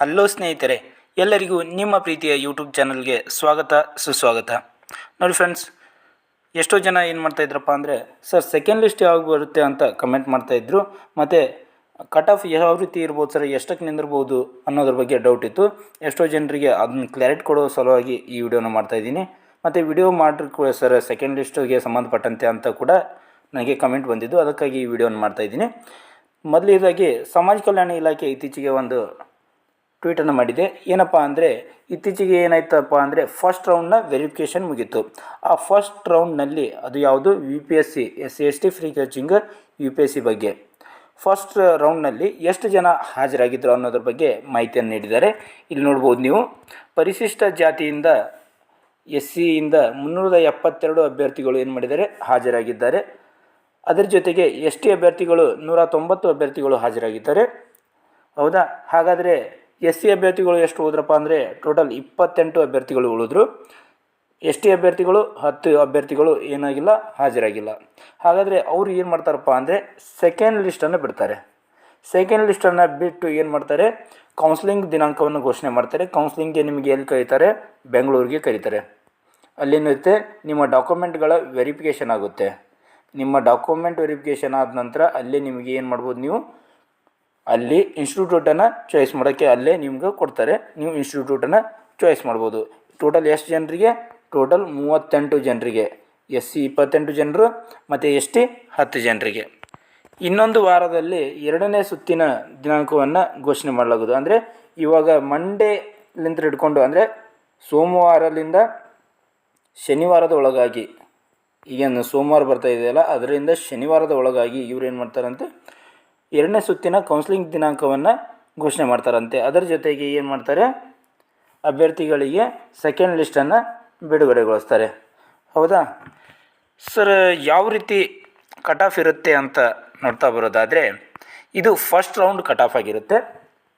Hello ಸ್ನೇಹಿತರೆ, ಎಲ್ಲರಿಗೂ ನಿಮ್ಮ ಪ್ರೀತಿಯ ಯೂಟ್ಯೂಬ್ ಚಾನಲ್ಗೆ ಸ್ವಾಗತ, ಸುಸ್ವಾಗತ. ನೋಡಿ ಫ್ರೆಂಡ್ಸ್ ಎಷ್ಟೋ ಜನ ಏನು ಮಾಡ್ತಾಯಿದ್ರಪ್ಪ ಅಂದರೆ ಸರ್ ಸೆಕೆಂಡ್ ಲಿಸ್ಟ್ ಯಾವಾಗ ಬರುತ್ತೆ ಅಂತ ಕಮೆಂಟ್ ಮಾಡ್ತಾಯಿದ್ರು ಮತ್ತು ಕಟ್ ಆಫ್ ಯಾವ ರೀತಿ ಇರ್ಬೋದು ಸರ್ ಎಷ್ಟಕ್ಕೆ ನಿಂದಿರ್ಬೋದು ಅನ್ನೋದ್ರ ಬಗ್ಗೆ ಡೌಟ್ ಇತ್ತು. ಎಷ್ಟೋ ಜನರಿಗೆ ಅದನ್ನ ಕ್ಲಾರಿಟಿ ಕೊಡೋ ಸಲುವಾಗಿ ಈ ವಿಡಿಯೋನ ಮಾಡ್ತಾಯಿದ್ದೀನಿ ಮತ್ತು ವಿಡಿಯೋ ಮಾಡ್ರಿ ಸರ್ ಸೆಕೆಂಡ್ ಲಿಸ್ಟಿಗೆ ಸಂಬಂಧಪಟ್ಟಂತೆ ಅಂತ ಕೂಡ ನನಗೆ ಕಮೆಂಟ್ ಬಂದಿದ್ದು. ಅದಕ್ಕಾಗಿ ಈ ವಿಡಿಯೋನ ಮಾಡ್ತಾಯಿದ್ದೀನಿ ಮೊದಲನೇದಾಗಿ ಸಮಾಜ ಕಲ್ಯಾಣ ಇಲಾಖೆ ಇತ್ತೀಚೆಗೆ ಒಂದು ಟ್ವೀಟನ್ನು ಮಾಡಿದೆ. ಏನಪ್ಪ ಅಂದರೆ, ಇತ್ತೀಚೆಗೆ ಏನಾಯ್ತಪ್ಪ ಅಂದರೆ ಫಸ್ಟ್ ರೌಂಡ್ನ ವೆರಿಫಿಕೇಷನ್ ಮುಗೀತು. ಆ ಫಸ್ಟ್ ರೌಂಡ್ನಲ್ಲಿ ಅದು ಯಾವುದು? U P S C S S T free coaching U P S C ಬಗ್ಗೆ. ಫಸ್ಟ್ ರೌಂಡ್ನಲ್ಲಿ ಎಷ್ಟು ಜನ ಹಾಜರಾಗಿದ್ದರು ಅನ್ನೋದ್ರ ಬಗ್ಗೆ ಮಾಹಿತಿಯನ್ನು ನೀಡಿದ್ದಾರೆ. ಇಲ್ಲಿ ನೋಡ್ಬೋದು ನೀವು. ಪರಿಶಿಷ್ಟ ಜಾತಿಯಿಂದ ಎಸ್ ಸಿಯಿಂದ ಮುನ್ನೂರ ಎಪ್ಪತ್ತೆರಡು ಅಭ್ಯರ್ಥಿಗಳು ಏನು ಮಾಡಿದ್ದಾರೆ? ಹಾಜರಾಗಿದ್ದಾರೆ. ಅದರ ಜೊತೆಗೆ ಎಸ್ ಟಿ ಅಭ್ಯರ್ಥಿಗಳು ನೂರ ತೊಂಬತ್ತು ಅಭ್ಯರ್ಥಿಗಳು ಹಾಜರಾಗಿದ್ದಾರೆ. ಹೌದಾ? ಹಾಗಾದರೆ ಎಸ್ ಸಿ ಅಭ್ಯರ್ಥಿಗಳು ಎಷ್ಟು ಹೋದ್ರಪ್ಪ ಅಂದರೆ ಟೋಟಲ್ ಇಪ್ಪತ್ತೆಂಟು ಅಭ್ಯರ್ಥಿಗಳು ಉಳಿದ್ರು. ಎಸ್ ಟಿ ಅಭ್ಯರ್ಥಿಗಳು, ಹತ್ತು ಅಭ್ಯರ್ಥಿಗಳು ಏನಾಗಿಲ್ಲ, ಹಾಜರಾಗಿಲ್ಲ. ಹಾಗಾದರೆ ಅವರು ಏನು ಮಾಡ್ತಾರಪ್ಪ ಅಂದರೆ ಸೆಕೆಂಡ್ ಲಿಸ್ಟನ್ನು ಬಿಡ್ತಾರೆ. ಸೆಕೆಂಡ್ ಲಿಸ್ಟನ್ನು ಬಿಟ್ಟು ಏನು ಮಾಡ್ತಾರೆ? ಕೌನ್ಸಿಲಿಂಗ್ ದಿನಾಂಕವನ್ನು ಘೋಷಣೆ ಮಾಡ್ತಾರೆ. ಕೌನ್ಸಿಲಿಂಗ್ಗೆ ನಿಮಗೆ ಎಲ್ಲಿ ಕರೀತಾರೆ? ಬೆಂಗಳೂರಿಗೆ ಕರೀತಾರೆ. ಅಲ್ಲೇನಿರುತ್ತೆ ನಿಮ್ಮ ಡಾಕ್ಯುಮೆಂಟ್ಗಳ ವೆರಿಫಿಕೇಷನ್ ಆಗುತ್ತೆ. ನಿಮ್ಮ ಡಾಕ್ಯುಮೆಂಟ್ ವೆರಿಫಿಕೇಷನ್ ಆದ ನಂತರ ಅಲ್ಲೇ ನಿಮಗೆ ಏನು ಮಾಡ್ಬೋದು ನೀವು? ಅಲ್ಲಿ ಇನ್ಸ್ಟಿಟ್ಯೂಟನ್ನು ಚಾಯ್ಸ್ ಮಾಡೋಕ್ಕೆ ಅಲ್ಲೇ ನಿಮ್ಗೆ ಕೊಡ್ತಾರೆ. ನೀವು ಇನ್ಸ್ಟಿಟ್ಯೂಟನ್ನು ಚಾಯ್ಸ್ ಮಾಡ್ಬೋದು. ಟೋಟಲ್ ಎಷ್ಟು ಜನರಿಗೆ? ಟೋಟಲ್ ಮೂವತ್ತೆಂಟು ಜನರಿಗೆ. ಎಸ್ ಸಿ ಇಪ್ಪತ್ತೆಂಟು ಜನರು ಮತ್ತು ಎಸ್ ಟಿ ಹತ್ತು ಜನರಿಗೆ. ಇನ್ನೊಂದು ವಾರದಲ್ಲಿ ಎರಡನೇ ಸುತ್ತಿನ ದಿನಾಂಕವನ್ನು ಘೋಷಣೆ ಮಾಡಲಾಗುವುದು. ಅಂದರೆ ಇವಾಗ ಮಂಡೇಲಿಂದ ಹಿಡ್ಕೊಂಡು ಅಂದರೆ ಸೋಮವಾರದಿಂದ ಶನಿವಾರದ ಒಳಗಾಗಿ. ಈಗೇನು ಸೋಮವಾರ ಬರ್ತಾ ಇದೆಯಲ್ಲ, ಅದರಿಂದ ಶನಿವಾರದ ಒಳಗಾಗಿ ಇವ್ರು ಏನು ಮಾಡ್ತಾರಂತೆ? ಎರಡನೇ ಸುತ್ತಿನ ಕೌನ್ಸಿಲಿಂಗ್ ದಿನಾಂಕವನ್ನು ಘೋಷಣೆ ಮಾಡ್ತಾರಂತೆ. ಅದರ ಜೊತೆಗೆ ಏನು ಮಾಡ್ತಾರೆ? ಅಭ್ಯರ್ಥಿಗಳಿಗೆ ಸೆಕೆಂಡ್ ಲಿಸ್ಟನ್ನು ಬಿಡುಗಡೆಗೊಳಿಸ್ತಾರೆ. ಹೌದಾ? ಸರ್, ಯಾವ ರೀತಿ ಕಟ್ ಆಫ್ ಇರುತ್ತೆ ಅಂತ ನೋಡ್ತಾ ಬರೋದಾದರೆ, ಇದು ಫಸ್ಟ್ ರೌಂಡ್ ಕಟ್ ಆಫ್ ಆಗಿರುತ್ತೆ.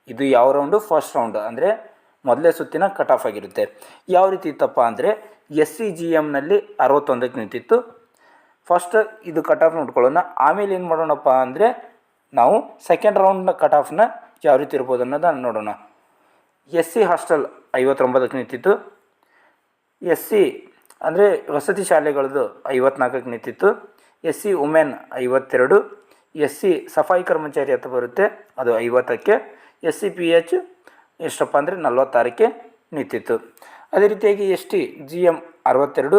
ಇದು ಯಾವ ರೌಂಡು ಫಸ್ಟ್ ರೌಂಡ್ ಅಂದರೆ ಮೊದಲೇ ಸುತ್ತಿನ ಕಟ್ ಆಫ್ ಆಗಿರುತ್ತೆ. ಯಾವ ರೀತಿ ಇತ್ತಪ್ಪ ಅಂದರೆ ಎಸ್ ಸಿ ಜಿ ಎಮ್ನಲ್ಲಿ ಅರವತ್ತೊಂದಕ್ಕೆ ನಿಂತಿತ್ತು. ಫಸ್ಟ್ ಇದು ಕಟ್ ಆಫ್ ನೋಡ್ಕೊಳ್ಳೋಣ. ಆಮೇಲೆ ಏನು ಮಾಡೋಣಪ್ಪ ಅಂದರೆ ನಾವು ಸೆಕೆಂಡ್ ರೌಂಡ್ನ ಕಟ್ ಆಫ್ನ ಯಾವ ರೀತಿ ಇರ್ಬೋದು ಅನ್ನೋದನ್ನು ನೋಡೋಣ. ಎಸ್ ಸಿ ಹಾಸ್ಟೆಲ್ ಐವತ್ತೊಂಬತ್ತಕ್ಕೆ ನಿಂತಿತ್ತು. ಎಸ್ ಸಿ ಅಂದರೆ ವಸತಿ ಶಾಲೆಗಳದ್ದು ಐವತ್ನಾಲ್ಕಕ್ಕೆ ನಿಂತಿತ್ತು. ಎಸ್ ಸಿ ವುಮೆನ್ ಐವತ್ತೆರಡು ಎಸ್ ಸಿ ಸಫಾಯಿ ಕರ್ಮಚಾರಿ ಅಂತ ಬರುತ್ತೆ, ಅದು ಐವತ್ತಕ್ಕೆ. ಎಸ್ ಸಿ ಪಿ ಎಚ್ ಎಷ್ಟಪ್ಪ ಅಂದರೆ ನಲ್ವತ್ತಾರಕ್ಕೆ ನಿಂತಿತ್ತು. ಅದೇ ರೀತಿಯಾಗಿ ಎಸ್ ಟಿ ಜಿ ಎಂ ಅರವತ್ತೆರಡು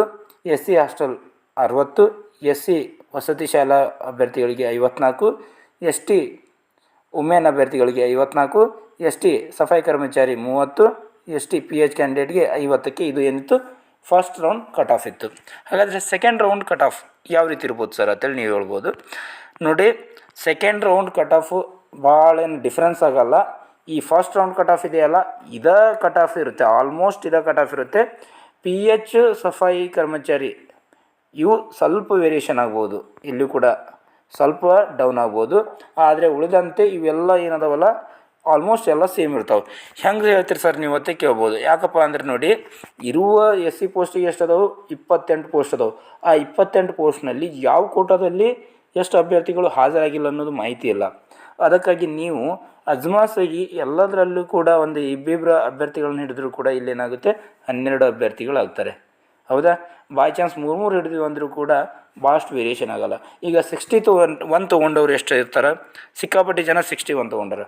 ಎಸ್ ಸಿ ಹಾಸ್ಟೆಲ್ ಅರವತ್ತು ಎಸ್ ಸಿ ವಸತಿ ಶಾಲಾ ಅಭ್ಯರ್ಥಿಗಳಿಗೆ ಐವತ್ನಾಲ್ಕು ಎಸ್ ಟಿ ಉಮೇನ್ ಅಭ್ಯರ್ಥಿಗಳಿಗೆ ಐವತ್ನಾಲ್ಕು ಎಸ್ ಟಿ ಸಫಾಯಿ ಕರ್ಮಚಾರಿ ಮೂವತ್ತು ಎಸ್ ಟಿ ಪಿ ಎಚ್ ಕ್ಯಾಂಡಿಡೇಟ್ಗೆ ಐವತ್ತಕ್ಕೆ ಇದು ಏನಿತ್ತು ಫಸ್ಟ್ ರೌಂಡ್ ಕಟ್ ಆಫ್ ಇತ್ತು. ಹಾಗಾದರೆ ಸೆಕೆಂಡ್ ರೌಂಡ್ ಕಟ್ ಆಫ್ ಯಾವ ರೀತಿ ಇರ್ಬೋದು ಸರ್ ಅಂತೇಳಿ ನೀವು ಹೇಳ್ಬೋದು. ನೋಡಿ ಸೆಕೆಂಡ್ ರೌಂಡ್ ಕಟ್ ಆಫು ಭಾಳ ಏನು ಡಿಫ್ರೆನ್ಸ್ ಆಗಲ್ಲ. ಈ ಫಸ್ಟ್ ರೌಂಡ್ ಕಟ್ ಆಫ್ ಇದೆಯಲ್ಲ, ಇದೇ ಕಟ್ ಆಫ್ ಇರುತ್ತೆ ಆಲ್ಮೋಸ್ಟ್ ಇದೇ ಕಟ್ ಆಫ್ ಇರುತ್ತೆ. ಪಿ ಎಚ್ ಸಫಾಯಿ ಕರ್ಮಚಾರಿ, ಇವು ಸ್ವಲ್ಪ ವೇರಿಯೇಷನ್ ಆಗ್ಬೋದು, ಇಲ್ಲೂ ಕೂಡ. ಸ್ವಲ್ಪ ಡೌನ್ ಆಗ್ಬೋದು. ಆದರೆ ಉಳಿದಂತೆ ಇವೆಲ್ಲ ಏನದವಲ್ಲ? ಆಲ್ಮೋಸ್ಟ್ ಎಲ್ಲ ಸೇಮ್ ಇರ್ತಾವೆ. ಹೆಂಗೆ ಹೇಳ್ತೀರಿ ಸರ್ ನೀವು ಅತ್ತೆ ಕೇಳ್ಬೋದು. ಯಾಕಪ್ಪ ಅಂದ್ರೆ ನೋಡಿ, ಇರುವ ಎಸ್ ಸಿ ಪೋಸ್ಟಿಗೆ ಎಷ್ಟು ಅದಾವೆ ಇಪ್ಪತ್ತೆಂಟು ಪೋಸ್ಟ್ ಅದಾವೆ. ಆ ಇಪ್ಪತ್ತೆಂಟು ಪೋಸ್ಟ್ನಲ್ಲಿ ಯಾವ ಕೋಟಾದಲ್ಲಿ ಎಷ್ಟು ಅಭ್ಯರ್ಥಿಗಳು ಹಾಜರಾಗಿಲ್ಲ ಅನ್ನೋದು ಮಾಹಿತಿ ಇಲ್ಲ. ಅದಕ್ಕಾಗಿ ನೀವು ಅಜ್ಮಾಸಾಗಿ ಎಲ್ಲದರಲ್ಲೂ ಕೂಡ ಒಂದು ಇಬ್ಬಿಬ್ಬರ ಅಭ್ಯರ್ಥಿಗಳನ್ನ ಹಿಡಿದ್ರು ಕೂಡ ಇಲ್ಲೇನಾಗುತ್ತೆ? ಹನ್ನೆರಡು ಅಭ್ಯರ್ಥಿಗಳಾಗ್ತಾರೆ. ಹೌದಾ? ಬಾಯ್ ಚಾನ್ಸ್ ಮೂರು ಮೂರು ಹಿಡಿದ್ವಿ ಅಂದರೂ ಕೂಡ ಭಾಳಷ್ಟು ವೇರಿಯೇಷನ್ ಆಗಲ್ಲ. ಈಗ ಸಿಕ್ಸ್ಟಿ ತೊ ಒನ್ ಒನ್ ತೊಗೊಂಡವ್ರು ಎಷ್ಟು ಇರ್ತಾರೆ? ಸಿಕ್ಕಾಪಟ್ಟಿ ಜನ ಸಿಕ್ಸ್ಟಿ ಒನ್ ತೊಗೊಂಡಾರ.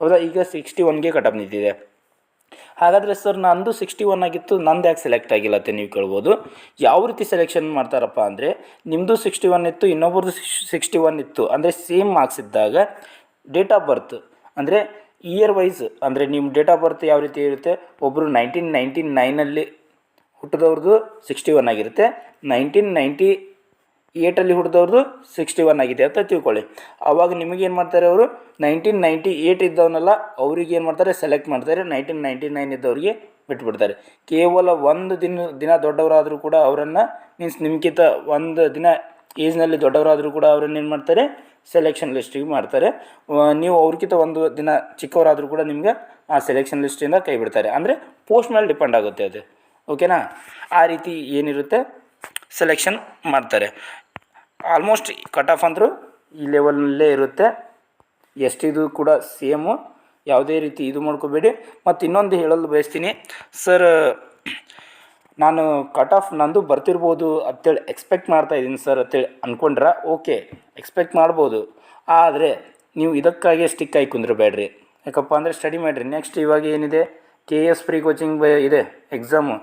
ಹೌದಾ? ಈಗ ಸಿಕ್ಸ್ಟಿ ಒನ್ಗೆ ಕಟಪ್ ನಿಂತಿದೆ. ಹಾಗಾದರೆ ಸರ್ ನಂದು ಸಿಕ್ಸ್ಟಿ ಒನ್ ಆಗಿತ್ತು, ನಂದು ಯಾಕೆ ಸೆಲೆಕ್ಟ್ ಆಗಿಲ್ಲ ಅಂತ ನೀವು ಕೇಳ್ಬೋದು. ಯಾವ ರೀತಿ ಸೆಲೆಕ್ಷನ್ ಮಾಡ್ತಾರಪ್ಪ ಅಂದರೆ ನಿಮ್ಮದು ಸಿಕ್ಸ್ಟಿ ಒನ್ ಇತ್ತು, ಇನ್ನೊಬ್ರದ್ದು ಸಿಕ್ಸ್ಟಿ ಒನ್ ಇತ್ತು. ಅಂದರೆ ಸೇಮ್ ಮಾರ್ಕ್ಸ್ ಇದ್ದಾಗ ಡೇಟ್ ಆಫ್ ಬರ್ತ್ ಅಂದರೆ ಇಯರ್ ವೈಸ್ ಅಂದರೆ ನಿಮ್ಮ ಡೇಟ್ ಆಫ್ ಬರ್ತ್ ಯಾವ ರೀತಿ ಇರುತ್ತೆ? ಒಬ್ಬರು ನೈನ್ಟೀನ್ ನೈನ್ಟಿ ನೈನಲ್ಲಿ ಹುಟ್ಟಿದವ್ರದ್ದು ಸಿಕ್ಸ್ಟಿ ಒನ್ ಆಗಿರುತ್ತೆ. ನೈನ್ಟೀನ್ ನೈಂಟಿ ಏಟಲ್ಲಿ ಹುಟ್ಟಿದವ್ರದ್ದು ಸಿಕ್ಸ್ಟಿ ಒನ್ ಆಗಿದೆ ಅಂತ ತಿಳ್ಕೊಳ್ಳಿ. ಆವಾಗ ನಿಮಗೇನು ಮಾಡ್ತಾರೆ ಅವರು? ನೈನ್ಟೀನ್ ನೈಂಟಿ ಏಟ್ ಇದ್ದವನ್ನೆಲ್ಲ ಅವ್ರಿಗೆ ಏನು ಮಾಡ್ತಾರೆ? ಸೆಲೆಕ್ಟ್ ಮಾಡ್ತಾರೆ. ನೈನ್ಟೀನ್ ನೈಂಟಿ ನೈನ್ ಇದ್ದವ್ರಿಗೆ ಬಿಟ್ಬಿಡ್ತಾರೆ. ಕೇವಲ ಒಂದು ದಿನ ದಿನ ದೊಡ್ಡವರಾದರೂ ಕೂಡ ಅವರನ್ನು ಮೀನ್ಸ್ ನಿಮ್ಗಿಂತ ಒಂದು ದಿನ ಏಜ್ನಲ್ಲಿ ದೊಡ್ಡವರಾದರೂ ಕೂಡ ಅವರನ್ನು ಏನು ಮಾಡ್ತಾರೆ? ಸೆಲೆಕ್ಷನ್ ಲಿಸ್ಟಿಗೆ ಮಾಡ್ತಾರೆ. ನೀವು ಅವ್ರಿಗಿಂತ ಒಂದು ದಿನ ಚಿಕ್ಕವರಾದರೂ ಕೂಡ ನಿಮಗೆ ಆ ಸೆಲೆಕ್ಷನ್ ಲಿಸ್ಟಿಂದ ಕೈ ಬಿಡ್ತಾರೆ. ಅಂದರೆ ಪೋಸ್ಟ್ ಮೇಲೆ ಡಿಪೆಂಡ್ ಆಗುತ್ತೆ ಅದು. ಓಕೆನಾ ಆ ರೀತಿ ಏನಿರುತ್ತೆ? ಸೆಲೆಕ್ಷನ್ ಮಾಡ್ತಾರೆ. ಆಲ್ಮೋಸ್ಟ್ ಕಟ್ ಆಫ್ ಅಂದರೂ ಈ ಲೆವೆಲ್ನಲ್ಲೇ ಇರುತ್ತೆ. ಎಷ್ಟಿದು ಕೂಡ ಸೇಮು ಯಾವುದೇ ರೀತಿ ಇದು ಮಾಡ್ಕೋಬೇಡಿ. ಮತ್ತು ಇನ್ನೊಂದು ಹೇಳಲು ಬಯಸ್ತೀನಿ. ಸರ್ ನಾನು ಕಟ್ ಆಫ್ ನಂದು ಬರ್ತಿರ್ಬೋದು ಅಂತೇಳಿ ಎಕ್ಸ್ಪೆಕ್ಟ್ ಮಾಡ್ತಾ ಇದ್ದೀನಿ ಸರ್ ಅಂತೇಳಿ ಅಂದ್ಕೊಂಡ್ರೆ ಓಕೆ ಎಕ್ಸ್ಪೆಕ್ಟ್ ಮಾಡ್ಬೋದು. ಆದರೆ ನೀವು ಇದಕ್ಕಾಗಿ ಸ್ಟಿಕ್ ಆಗಿ ಕುಂದ್ರಬೇಡ್ರಿ. ಯಾಕಪ್ಪ ಅಂದರೆ ಸ್ಟಡಿ ಮಾಡಿರಿ. ನೆಕ್ಸ್ಟ್ ಇವಾಗ ಏನಿದೆ? ಕೆ ಎಸ್ ಪ್ರೀ ಕೋಚಿಂಗ್ ಇದೆ ಎಕ್ಸಾಮು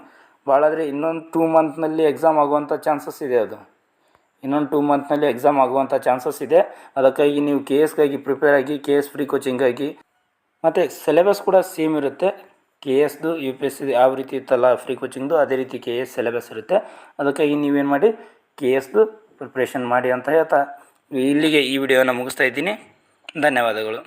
ಭಾಳ ಆದರೆ ಇನ್ನೊಂದು ಟೂ ಮಂತ್ನಲ್ಲಿ ಎಕ್ಸಾಮ್ ಆಗುವಂಥ ಚಾನ್ಸಸ್ ಇದೆ ಅದು. ಇನ್ನೊಂದು ಟೂ ಮಂತ್ನಲ್ಲಿ ಎಕ್ಸಾಮ್ ಆಗುವಂಥ ಚಾನ್ಸಸ್ ಇದೆ. ಅದಕ್ಕಾಗಿ ನೀವು ಕೆ ಎಸ್ಗಾಗಿ ಪ್ರಿಪೇರ್ ಆಗಿ ಕೆ ಎಸ್ ಫ್ರೀ ಕೋಚಿಂಗಾಗಿ ಮತ್ತು ಸಿಲೆಬಸ್ ಕೂಡ ಸೇಮ್ ಇರುತ್ತೆ. ಕೆ ಎಸ್ದು ಯು ಪಿ ಎಸ್ ಯಾವ ರೀತಿ ಇತ್ತಲ್ಲ ಫ್ರೀ ಕೋಚಿಂಗ್ದು ಅದೇ ರೀತಿ ಕೆ ಎಸ್ ಸಿಲೆಬಸ್ ಇರುತ್ತೆ. ಅದಕ್ಕಾಗಿ ನೀವೇನು ಮಾಡಿ ಕೆ ಎಸ್ದು ಪ್ರಿಪ್ರೇಷನ್ ಮಾಡಿ ಅಂತ ಹೇಳ್ತಾ ಇಲ್ಲಿಗೆ ಈ ವಿಡಿಯೋನ ಮುಗಿಸ್ತಾ ಇದ್ದೀನಿ. ಧನ್ಯವಾದಗಳು.